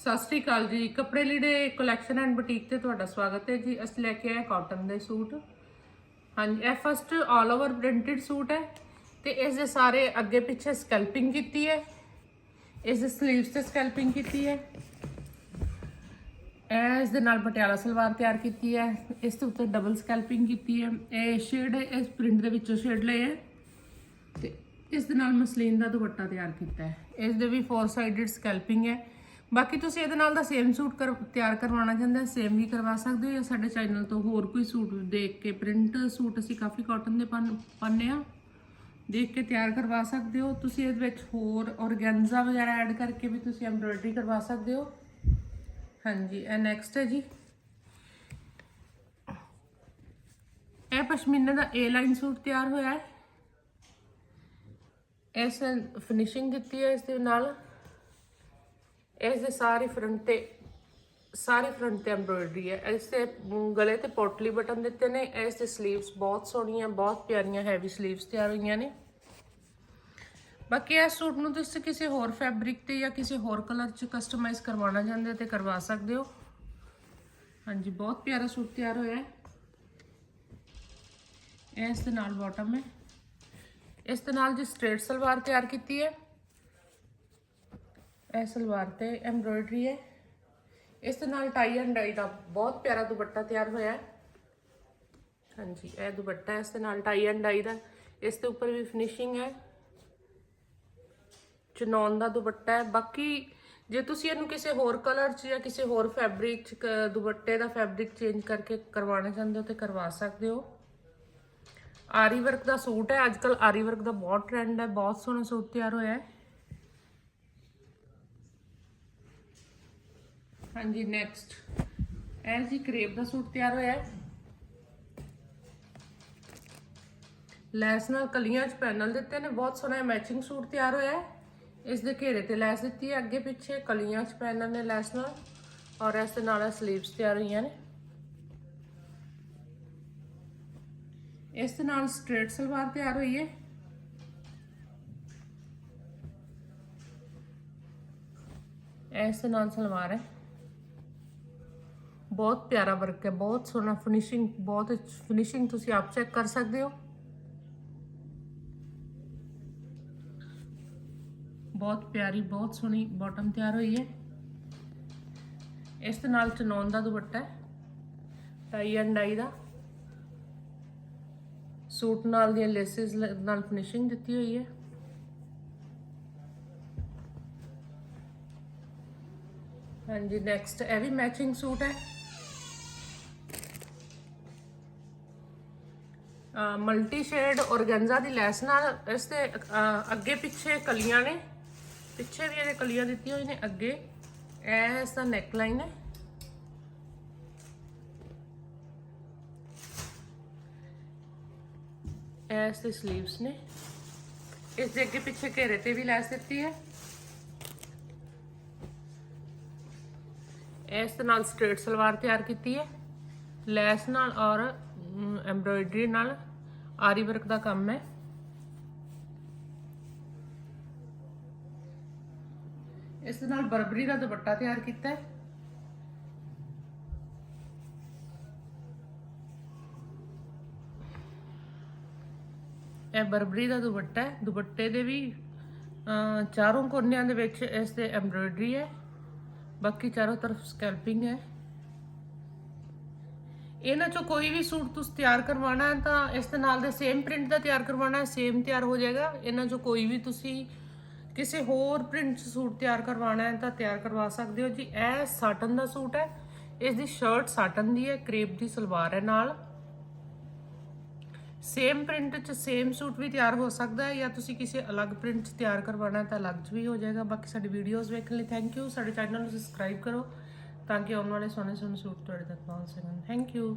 ਸਤਿ ਸ੍ਰੀ ਅਕਾਲ ਜੀ। ਕੱਪੜੇ ਲੀੜੇ ਕਲੈਕਸ਼ਨ ਐਂਡ ਬੁਟੀਕ ਤੇ ਤੁਹਾਡਾ ਸਵਾਗਤ ਹੈ ਜੀ। ਅਸੀਂ ਲੈ ਕੇ ਆਏ ਕਾਟਨ ਦੇ ਸੂਟ। ਹਾਂਜੀ, ਇਹ first all over printed suit ਹੈ ਤੇ ਇਸ ਦੇ ਸਾਰੇ ਅੱਗੇ ਪਿੱਛੇ ਸਕੈਲਪਿੰਗ ਕੀਤੀ ਹੈ। ਇਸ ਦੇ ਸਲੀਵਸ ਤੇ ਸਕੈਲਪਿੰਗ ਕੀਤੀ ਹੈ। ਇਹ ਇਸ ਦੇ ਨਾਲ ਪਟਿਆਲਾ ਸਲਵਾਰ ਤਿਆਰ ਕੀਤੀ ਹੈ। ਇਸ ਦੇ ਉੱਤੇ ਡਬਲ ਸਕੈਲਪਿੰਗ ਕੀਤੀ ਹੈ। ਇਹ ਸ਼ੇਡ ਇਸ ਪ੍ਰਿੰਟ ਦੇ ਵਿੱਚੋਂ ਸ਼ੇਡ ਲਏ ਹੈ। ਤੇ ਇਸ ਦੇ ਨਾਲ ਮਸਲੀਨ ਦਾ ਦੁਪੱਟਾ ਤਿਆਰ ਕੀਤਾ ਹੈ। ਇਸ ਦੇ ਵੀ ਫੋਰ ਸਾਈਡਡ ਸਕੈਲਪਿੰਗ ਹੈ। ਬਾਕੀ ਤੁਸੀਂ ਇਹਦੇ ਨਾਲ ਦਾ ਸੇਮ ਸੂਟ ਕਰ, ਤਿਆਰ ਕਰਵਾਉਣਾ ਚਾਹੁੰਦੇ ਸੇਮ ਵੀ ਕਰਵਾ ਸਕਦੇ ਹੋ ਜਾਂ ਸਾਡੇ ਚੈਨਲ ਤੋਂ ਹੋਰ ਕੋਈ ਸੂਟ ਦੇਖ ਕੇ ਪ੍ਰਿੰਟ ਸੂਟ ਅਸੀਂ ਕਾਫੀ ਕਾਟਨ ਦੇ ਪਾਨ- ਪਾਉਂਦੇ ਆ, ਦੇਖ ਕੇ ਤਿਆਰ ਕਰਵਾ ਸਕਦੇ ਹੋ। ਤੁਸੀਂ ਇਹਦੇ ਵਿੱਚ ਹੋਰ ਔਰਗੈਂਜ਼ਾ ਵਗੈਰਾ ਐਡ ਕਰਕੇ ਵੀ ਤੁਸੀਂ ਐਮਬ੍ਰੋਇਡਰੀ ਕਰਵਾ ਸਕਦੇ ਹੋ। ਹਾਂਜੀ, ਇਹ ਨੈਕਸਟ ਹੈ ਜੀ। ਇਹ ਪਸ਼ਮੀਨੇ ਦਾ ਏ ਲਾਈਨ ਸੂਟ ਤਿਆਰ ਹੋਇਆ ਹੈ। ਇਸ ਫਿਨਿਸ਼ਿੰਗ ਦਿੱਤੀ ਹੈ ਇਸ ਦੇ ਨਾਲ। ਇਸ ਦੇ ਸਾਰੇ ਫਰੰਟ ਤੇ, ਸਾਰੇ ਫਰੰਟ ਤੇ ਐਮਬ੍ਰੋਇਡਰੀ ਹੈ। ਇਸ ਤੇ ਗਲੇ ਤੇ ਪੋਟਲੀ ਬਟਨ ਦਿੱਤੇ ਨੇ। ਇਸ ਦੇ ਸਲੀਵਸ ਬਹੁਤ ਸੋਹਣੀਆਂ, ਬਹੁਤ ਪਿਆਰੀਆਂ ਹੈਵੀ ਸਲੀਵਸ ਤਿਆਰ ਹੋਈਆਂ ਨੇ। ਬਾਕੀ ਇਸ ਸੂਟ ਨੂੰ ਤੁਸੀਂ ਕਿਸੇ ਹੋਰ ਫੈਬਰਿਕ ਤੇ ਜਾਂ ਕਿਸੇ ਹੋਰ ਕਲਰ ਚ ਕਸਟਮਾਈਜ਼ ਕਰਵਾਉਣਾ ਚਾਹੁੰਦੇ ਹੋ ਤੇ ਕਰਵਾ ਸਕਦੇ ਹੋ। ਹਾਂਜੀ, ਬਹੁਤ ਪਿਆਰਾ ਸੂਟ ਤਿਆਰ ਹੋਇਆ ਹੈ। ਇਸ ਦੇ ਨਾਲ ਬਾਟਮ ਹੈ। ਇਸ ਦੇ ਨਾਲ ਜੀ ਸਟ੍ਰੇਟ ਸਲਵਾਰ ਤਿਆਰ ਕੀਤੀ ਹੈ। ਇਹ ਸਲਵਾਰ ਤੇ ਐਮਬ੍ਰੋਇਡਰੀ ਹੈ। ਇਸ ਦੇ ਨਾਲ ਟਾਈ ਐਂਡ ਡਾਈ ਦਾ ਬਹੁਤ ਪਿਆਰਾ ਦੁਪੱਟਾ ਤਿਆਰ ਹੋਇਆ ਹੈ। ਹਾਂਜੀ, ਇਹ ਦੁਪੱਟਾ ਇਸ ਦੇ ਨਾਲ ਟਾਈ ਐਂਡ ਡਾਈ ਦਾ ਇਸ ਦੇ ਉੱਪਰ ਵੀ ਫਿਨਿਸ਼ਿੰਗ ਹੈ। ਚਨੌਨ ਦਾ ਦੁਪੱਟਾ ਹੈ। ਬਾਕੀ ਜੇ ਤੁਸੀਂ ਇਹਨੂੰ ਕਿਸੇ ਹੋਰ ਕਲਰ 'ਚ ਜਾਂ ਕਿਸੇ ਹੋਰ ਫੈਬਰਿਕ 'ਚ ਕ- ਦੁਪੱਟੇ ਦਾ ਫੈਬਰਿਕ ਚੇਂਜ ਕਰਕੇ ਕਰਵਾਉਣਾ ਚਾਹੁੰਦੇ ਹੋ ਤੇ ਕਰਵਾ ਸਕਦੇ ਹੋ। ਆਰੀ ਵਰਕ ਦਾ ਸੂਟ ਹੈ। ਅੱਜ ਅੱਜਕੱਲ ਆਰੀ ਵਰਕ ਦਾ ਬਹੁਤ ਟ੍ਰੈਂਡ ਹੈ। ਬਹੁਤ ਸੋਹਣਾ ਸੂਟ ਤਿਆਰ ਹੋਇਆ ਹੈ। ਹਾਂਜੀ ਨੈਕਸਟ ਇਹ ਜੀ ਕਰੇਪ ਦਾ ਸੂਟ ਤਿਆਰ ਹੋਇਆ ਹੈ। ਲੈਸ ਨਾਲ ਕਲੀਆਂ 'ਚ ਪੈਨਲ ਦਿੱਤੇ ਨੇ, ਬਹੁਤ ਸੋਹਣਾ ਮੈਚਿੰਗ ਸੂਟ ਤਿਆਰ ਹੋਇਆ ਹੈ। ਇਸ ਦੇ ਘੇਰੇ ਤੇ ਲੈਸ ਦਿੱਤੀ ਹੈ, ਅੱਗੇ ਪਿੱਛੇ ਕਲੀਆਂ 'ਚ ਪੈਨਲ ਨੇ ਲੈਸ ਨਾਲ, ਔਰ ਇਸ ਦੇ ਨਾਲ ਸਲੀਵਸ ਤਿਆਰ ਹੋਈਆਂ ਨੇ। ਇਸ ਦੇ ਨਾਲ ਸਟ੍ਰੇਟ ਸਲਵਾਰ ਤਿਆਰ ਹੋਈ ਹੈ। ਇਸ ਦੇ ਨਾਲ ਸਲਵਾਰ ਹੈ। ਬਹੁਤ ਪਿਆਰਾ ਵਰਕ ਹੈ, ਬਹੁਤ ਸੋਹਣਾ ਫਿਨਿਸ਼ਿੰਗ ਬਹੁਤ ਫਿਨਿਸ਼ਿੰਗ ਤੁਸੀਂ ਆਪ ਚੈੱਕ ਕਰ ਸਕਦੇ ਹੋ। ਬਹੁਤ ਪਿਆਰੀ, ਬਹੁਤ ਸੋਹਣੀ ਬਾਟਮ ਤਿਆਰ ਹੋਈ ਹੈ। ਇਸ ਦੇ ਨਾਲ ਚਨੌਨ ਦਾ ਦੁਪੱਟਾ ਹੈ ਟਾਈ ਐਂਡ ਡਾਈ ਦਾ। ਸੂਟ ਨਾਲ ਦੀਆਂ ਲੇਸਿਸ ਨਾਲ ਫਿਨਿਸ਼ਿੰਗ ਦਿੱਤੀ ਹੋਈ ਹੈ। ਹਾਂਜੀ ਨੈਕਸਟ ਇਹ ਵੀ ਮੈਚਿੰਗ ਸੂਟ ਹੈ। ਮਲਟੀ ਸ਼ੇਡ ਔਰਗੈਂਜ਼ਾ ਦੀ ਲੈਸ ਨਾਲ ਇਸ ਦੇ ਅੱਗੇ ਪਿੱਛੇ ਕਲੀਆਂ ਨੇ। ਪਿੱਛੇ ਵੀ ਇਹਦੇ ਕਲੀਆਂ ਦਿੱਤੀਆਂ ਹੋਈਆਂ ਨੇ ਅੱਗੇ। ਇਹ ਇਸ ਦਾ ਨੈਕ ਲਾਈਨ ਹੈ। ਇਹ ਇਸ ਦੇ ਸਲੀਵਸ ਨੇ। ਇਸ ਦੇ ਅੱਗੇ ਪਿੱਛੇ ਘੇਰੇ ਤੇ ਵੀ ਲੈਸ ਦਿੱਤੀ ਹੈ। ਇਸ ਦੇ ਨਾਲ ਸਟ੍ਰੇਟ ਸਲਵਾਰ ਤਿਆਰ ਕੀਤੀ ਹੈ। ਲੈਸ ਨਾਲ ਔਰ ਐਮਬ੍ਰੋਇਡਰੀ ਨਾਲ ਆਰੀ ਵਰਕ ਦਾ ਕੰਮ ਹੈ। ਇਸ ਦੇ ਨਾਲ ਬਰਬਰੀ ਦਾ ਦੁਪੱਟਾ ਤਿਆਰ ਕੀਤਾ ਹੈ। ਇਹ ਬਰਬਰੀ ਦਾ ਦੁਪੱਟਾ ਹੈ। ਦੁਪੱਟੇ ਦੇ ਵੀ ਚਾਰੋਂ ਕੋਨਿਆਂ ਦੇ ਵਿੱਚ ਇਸ ਤੇ ਐਮਬ੍ਰੋਇਡਰੀ ਹੈ। ਬਾਕੀ ਚਾਰੋਂ ਤਰਫ ਸਕੈਲਪਿੰਗ ਹੈ। ਇਹਨਾਂ ਚੋਂ ਕੋਈ ਵੀ ਸੂਟ ਤੁਸੀਂ ਤਿਆਰ ਕਰਵਾਉਣਾ ਹੈ ਤਾਂ ਇਸ ਦੇ ਨਾਲ ਦੇ ਸੇਮ ਪ੍ਰਿੰਟ ਦਾ ਤਿਆਰ ਕਰਵਾਉਣਾ ਹੈ ਸੇਮ ਤਿਆਰ ਹੋ ਜਾਏਗਾ। ਇਹਨਾਂ ਚੋਂ ਕੋਈ ਵੀ ਤੁਸੀਂ ਕਿਸੇ ਹੋਰ ਪ੍ਰਿੰਟ 'ਚ ਸੂਟ ਤਿਆਰ ਕਰਵਾਉਣਾ ਹੈ ਤਾਂ ਤਿਆਰ ਕਰਵਾ ਸਕਦੇ ਹੋ ਜੀ। ਇਹ ਸਾਟਨ ਦਾ ਸੂਟ ਹੈ। ਇਸ ਦੀ ਸ਼ਰਟ ਸਾਟਨ ਦੀ ਹੈ ਕ੍ਰੇਪ ਦੀ ਸਲਵਾਰ ਹੈ ਨਾਲ। ਸੇਮ ਪ੍ਰਿੰਟ ਚ ਸੇਮ ਸੂਟ ਵੀ ਤਿਆਰ ਹੋ ਸਕਦਾ ਹੈ ਜਾਂ ਤੁਸੀਂ ਕਿਸੇ ਅਲੱਗ ਪ੍ਰਿੰਟ ਚ ਤਿਆਰ ਕਰਵਾਉਣਾ ਤਾਂ ਅਲੱਗ ਚ ਵੀ ਹੋ ਜਾਏਗਾ। ਬਾਕੀ ਸਾਡੀ ਵੀਡੀਓਜ਼ ਵੇਖਣ ਲਈ ਥੈਂਕ ਯੂ ਸਾਡੇ ਚੈਨਲ ਨੂੰ ਸਬਸਕ੍ਰਾਈਬ ਕਰੋ। ਤਾਂ ਕਿ ਆਉਣ ਵਾਲੇ ਸੋਹਣੇ ਸੋਹਣੇ ਸੂਟ ਤੁਹਾਡੇ ਤੱਕ ਪਹੁੰਚ ਸਕਣ। Thank you